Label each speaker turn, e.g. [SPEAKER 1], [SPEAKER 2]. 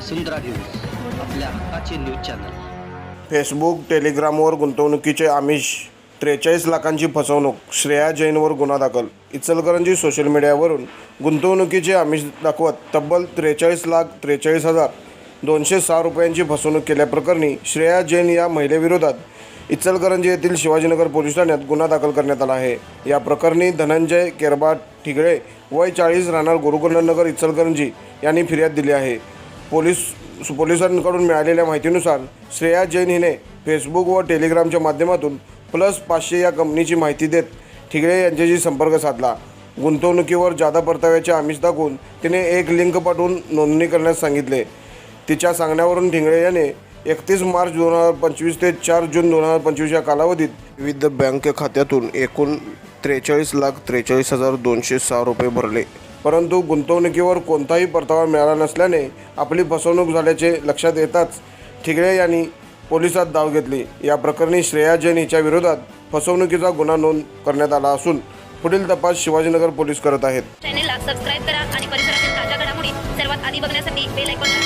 [SPEAKER 1] वसुंधरा news आपल्या हक्काचे news channel.
[SPEAKER 2] Facebook टेलिग्रामवर गुंतवणुकीचे आमिष त्रेचाळीस लाखांची फसवणूक श्रेया जैनवर गुन्हा दाखल. इचलकरंजी सोशल मीडियावरून गुंतवणुकीचे आमिष दाखवत तब्बल त्रेचाळीस लाख त्रेचाळीस हजार दोनशे सहा रुपयांची फसवणूक केल्याप्रकरणी श्रेया जैन या महिलेविरोधात इचलकरंजी येथील शिवाजीनगर पोलीस ठाण्यात गुन्हा दाखल करण्यात आला आहे. या प्रकरणी धनंजय केरबा ठिगळे वय चाळीस राहणार गुरुकुंडनगर इचलकरंजी यांनी फिर्याद दिली आहे. पोलीस पोलिसांकडून मिळालेल्या माहितीनुसार श्रेया जैन हिने फेसबुक व टेलिग्रामच्या माध्यमातून प्लस पाचशे या कंपनीची माहिती देत ठिगळे यांच्याशी संपर्क साधला. गुंतवणुकीवर जादा परताव्याचे आमिष दाखवून तिने एक लिंक पाठवून नोंदणी करण्यास सांगितले. तिच्या सांगण्यावरून ठिंगळे याने एकतीस मार्च दोन हजार पंचवीस ते चार जून दोन हजार पंचवीस या कालावधीत विविध बँक खात्यातून एकूण त्रेचाळीस लाख त्रेचाळीस हजार दोनशे सहा रुपये भरले. परंतु गुंतवणुकीवर कोणताही परतावा मिळाला नसल्याने आपली फसवणूक झाल्याचे लक्षात येताच ठिगळे यांनी पोलिसात धाव घेतली. या प्रकरणी श्रेया जैन हिच्या विरोधात फसवणुकीचा गुन्हा नोंद करण्यात आला असून पुढील तपास शिवाजीनगर पोलीस करत आहेत.
[SPEAKER 3] चॅनेलला सबस्क्राईब करा आणि परिसरातील ताज्या घडामोडी सर्वात आधी बघण्यासाठी बेल आयकॉनला